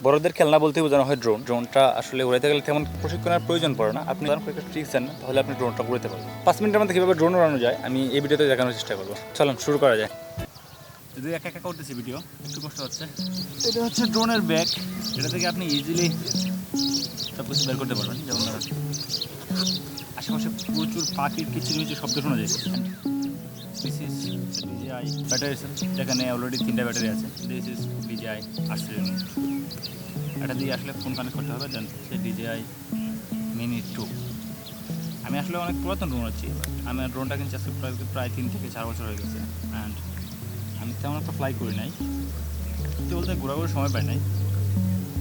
বড়দের খেলনা বলতে বোঝানো হয় ড্রোন ড্রোনটা আসলে উড়াইতে গেলে তেমন প্রশিক্ষণের প্রয়োজন পড়ে না। আপনি যখন একটা ট্রিক্স দেন তাহলে আপনি ড্রোনটা উড়াতে পারবেন। পাঁচ মিনিটের মধ্যে কীভাবে ড্রোন উড়ানো যায় আমি এই ভিডিওতে দেখানোর চেষ্টা করব। চলুন শুরু করা যায় যদি একা একা করতেছি ভিডিও একটু কষ্ট হচ্ছে। এটা হচ্ছে ড্রোনের ব্যাগ এটা থেকে আপনি ইজিলি সব কিছু বের করতে পারবেন যেমন ধরুন আশেপাশে প্রচুর পাখির কিচিরমিচির শব্দ শোনা যায়। This is D J I battery যেখানে অলরেডি তিনটা ব্যাটারি আছে। This is D J I আশি এটা দিয়ে আসলে ফোন কানেক্ট করতে হবে then say D J I mini two আমি আসলে অনেক পুরাতন ড্রোন আছি আমি ড্রোনটা কিনছি আজকে প্রায় প্রায় তিন থেকে চার বছর হয়ে গেছে। অ্যান্ড আমি তেমন একটা ফ্লাই করি নাই। সত্যি বলতে ঘোরাঘুরি সময় পাই নাই।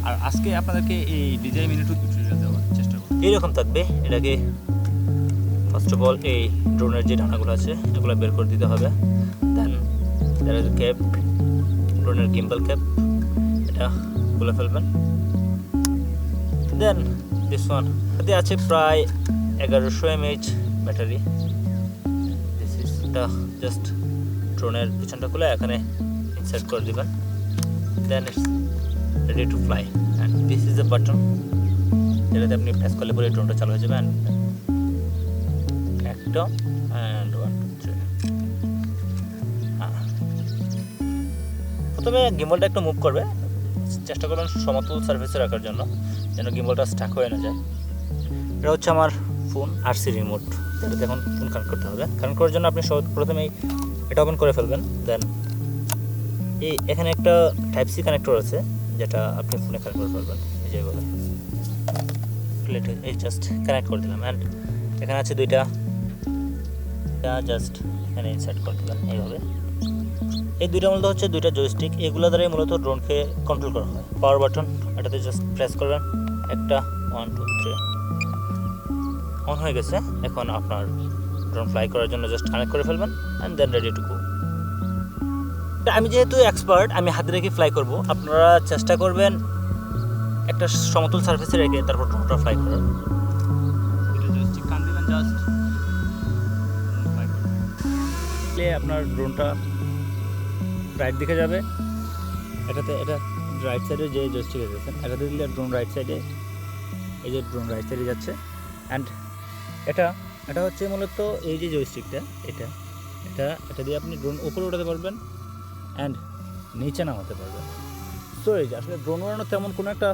আর আজকে আপনাদেরকে এই ডিজিআই মিনি টু টিউটোরিয়াল দেওয়ার চেষ্টা করব। এইরকম থাকবে। এটাকে ফার্স্ট অফ অল এই ড্রোনের যে ডানাগুলো আছে, এগুলো বের করে দিতে হবে। ইজ ক্যাপ ড্রোনের গিম্বল ক্যাপ এটা খুলে ফেলবেন। দেন দিস ওয়ান এতে আছে প্রায় এগারোশো M H battery. This is এটা জাস্ট ড্রোনের পিছনটা খুলে এখানে ইনসার্ট করে দিবেন। Then it's ready to fly and this is a button যেটাতে আপনি প্রেস করলে পরে ড্রোনটা চালু হয়ে যাবে। And একটা অ্যান্ড ওয়ান প্রথমে গিম্বলটা একটু মুভ করবে। চেষ্টা করবেন সমতল সার্ভিসে রাখার জন্য, যেন গিম্বলটা স্টাক হয়ে না যায়। এটা হচ্ছে আমার ফোন আর সি রিমোট যেটাতে এখন ফোন কানেক্ট করতে হবে। কানেক্ট করার জন্য আপনি সব- প্রথমেই এটা ওপেন করে ফেলবেন দেন এই এখানে একটা টাইপ সি কানেক্টর আছে, যেটা আপনি ফোনে কানেক্ট করে ফেলবেন। এই যে বলে এই জাস্ট কানেক্ট করে দিলাম। অ্যান্ড এখানে আছে দুইটা। জাস্ট এখানে ইনসার্ট করে দিলাম। এইভাবে। এই দুইটা মূলত হচ্ছে দুইটা জয়স্টিক এগুলো দ্বারাই মূলত ড্রোনকে কন্ট্রোল করা হয়। পাওয়ার বাটন এটাতে জাস্ট প্রেস করবেন। একটা ওয়ান টু থ্রি অন হয়ে গেছে। এখন আপনার ড্রোন ফ্লাই করার জন্য জাস্ট কানেক্ট করে ফেলবেন and then ready to go আমি যেহেতু এক্সপার্ট আমি হাতে রেখে ফ্লাই করব। আপনারা চেষ্টা করবেন একটা সমতল সার্ফেসে রেখে তারপর ড্রোনটা ফ্লাই করার। আপনার ড্রোনটা রাইট দিকে যাবে। এটাতে, এটা রাইট সাইডে যে জয়স্টিক আছে এটাতে দিলে ড্রোন রাইট সাইডে এই যে ড্রোন রাইট সাইডে যাচ্ছে। অ্যান্ড এটা এটা হচ্ছে মূলত এই যে জয়স্টিকটা এটা। এটা এটা দিয়ে আপনি ড্রোন উপরে উঠাতে পারবেন অ্যান্ড নিচে নামাতে পারবেন। সো এই যে আসলে ড্রোন উড়ানো তেমন কোনো একটা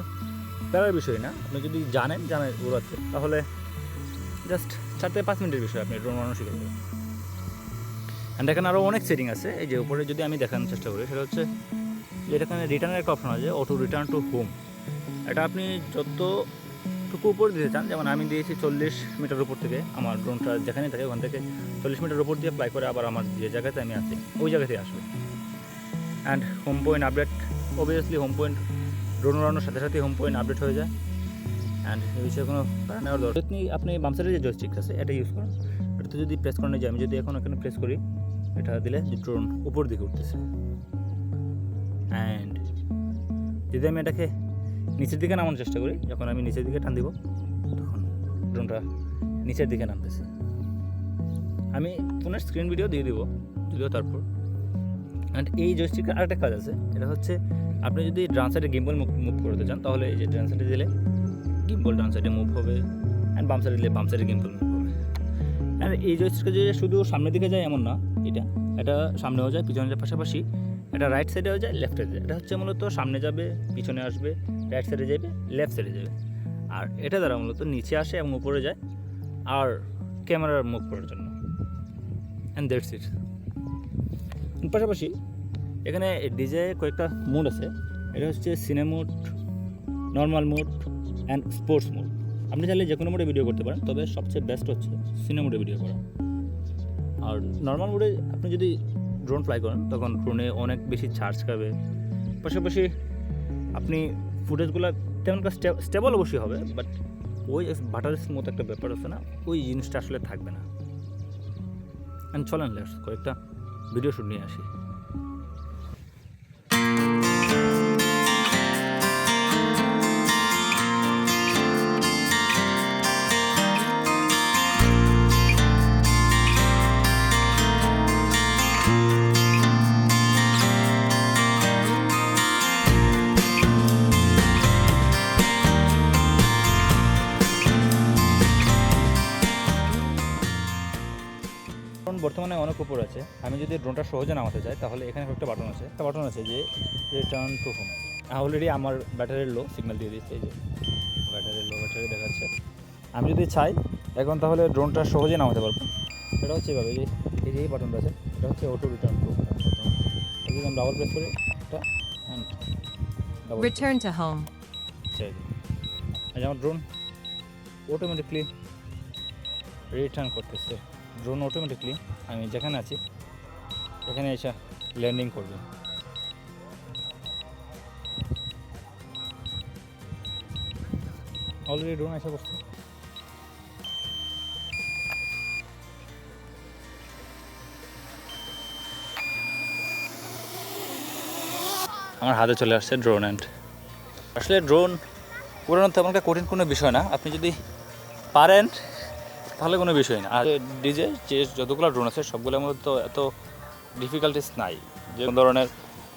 প্যারার বিষয় না। আপনি যদি জানেন জানেন উড়াতে, তাহলে জাস্ট চার থেকে পাঁচ মিনিটের বিষয় আপনি ড্রোন উড়ানো শিখে যাবেন। অ্যান্ড এখানে আরও অনেক সেটিং আছে। এই যে উপরে যদি আমি দেখানোর চেষ্টা করি, সেটা হচ্ছে যে এখানে রিটার্নের একটা অপশন আছে অটো রিটার্ন টু হোম এটা আপনি যতটুকু উপর দিতে চান, যেমন আমি দিয়েছি চল্লিশ মিটার উপর থেকে, আমার ড্রোনটা যেখানে থাকে ওখান থেকে চল্লিশ মিটার উপর দিয়ে ফ্লাই করে আবার আমার যে জায়গাতে আমি আছি, ওই জায়গাতেই আসবে। And home point update obviously home point drone উড়ানোর সাথে সাথে হোম পয়েন্ট আপডেট হয়ে যায়। অ্যান্ড এই বিষয়ে কোনো নেওয়ার দরকার আপনি আপনি বাম যে জয়স্টিক আছে, এটা ইউজ করেন। এটাতে যদি প্রেস করানো যায় আমি যদি এখন এখানে প্রেস করি এটা দিলে ড্রোন উপর দিকে উঠতেছে। অ্যান্ড যদি আমি এটাকে নিচের দিকে নামানোর চেষ্টা করি, যখন আমি নিচের দিকে টান দিব, তখন ড্রোনটা নিচের দিকে নামতেছে। আমি ফোনের স্ক্রিন ভিডিও দিয়ে দিব, যদিও তারপর। অ্যান্ড এই জয়স্টিকের আরেকটা কাজ আছে, এটা হচ্ছে আপনি যদি ডান সাইডে গিম্বল মুভ করতে চান, তাহলে এই যে ডান সাইডে দিলে গিম্বল ডান সাইডে মুভ হবে অ্যান্ড বাম সাইডে দিলে বাম সাইডে গিম্বল মুভ অ্যান্ড এই জয়স্টিকটা যে শুধু সামনের দিকে যায় এমন না, এটা এটা সামনেও যায়, পিছনে যায় পাশাপাশি। এটা রাইট সাইডেও যায় লেফট সাইডে এটা হচ্ছে মূলত সামনে যাবে, পিছনে আসবে রাইট সাইডে যাবে লেফট সাইডে যাবে। আর এটা দ্বারা মূলত নিচে আসে এবং উপরে যায়, আর ক্যামেরার মুখ করার জন্য। অ্যান্ড দ্যাটস ইট পাশাপাশি এখানে ডিজে কয়েকটা মোড আছে। এটা হচ্ছে cine mode normal mode and sports mode আপনি চাইলে যে কোনো মোডে ভিডিও করতে পারেন, তবে সবচেয়ে বেস্ট হচ্ছে সিনে মোডে ভিডিও করা। আর নর্মাল মোডে আপনি যদি ড্রোন ফ্লাই করেন, তখন ড্রোনে অনেক বেশি চার্জ খাবে। পাশাপাশি আপনি ফুটেজগুলো তেমন স্টেবল অবশ্যই হবে বাট ওই বাটার স্মুথ একটা ব্যাপার আছে না, ওই জিনিসটা আসলে থাকবে না। অ্যান্ড চলেন লেটস কয়েকটা ভিডিও শুট নিয়ে আসি। অনেক উপর আছে। আমি যদি ড্রোনটা সহজে নামাতে চাই তাহলে এখানে একটা বাটন আছে। একটা বাটন আছে যে রিটার্ন টু হোম অলরেডি আমার ব্যাটারির লো সিগন্যাল দিয়ে দিচ্ছে এই যে ব্যাটারি লো ব্যাটারি দেখাচ্ছে। আমি যদি চাই এখন তাহলে ড্রোনটা সহজে নামাতে পারব। এটা হচ্ছে এভাবে যে এই যে এই বাটনটা আছে এটা হচ্ছে অটো রিটার্ন টু যদি আমি ডাবল প্রেস করি এটা home. ছেড়ে দিই। আর যেমন ড্রোন অটোমেটিকলি রিটার্ন করতেছে। ড্রোন অটোমেটিকলি আমি যেখানে আছি, এখানে এসে ল্যান্ডিং করবে। অলরেডি ড্রোন এসে বসছে। আমার হাতে চলে আসছে ড্রোন অ্যান্ড আসলে ড্রোন উড়ানো তেমন একটা কঠিন কোনো বিষয় না। আপনি যদি পারেন তাহলে কোনো বিষয় না। আর ডিজে যে যতগুলো ড্রোন আছে, সবগুলোর মধ্যে তো এত ডিফিকাল্টিস নাই। যে কোনো ধরনের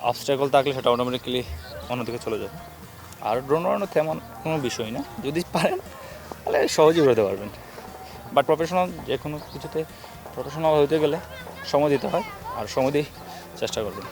অবস্ট্রাকল থাকলে সেটা অটোমেটিক্যালি অন্যদিকে চলে যাবে আর ড্রোন উড়ানো তেমন কোনো বিষয় না। যদি পারেন, তাহলে সহজেই উড়াতে পারবেন। বাট প্রফেশনাল যে কোনো কিছুতে প্রফেশনাল হতে গেলে সময় দিতে হয়। আর সময় দিয়ে চেষ্টা করবেন।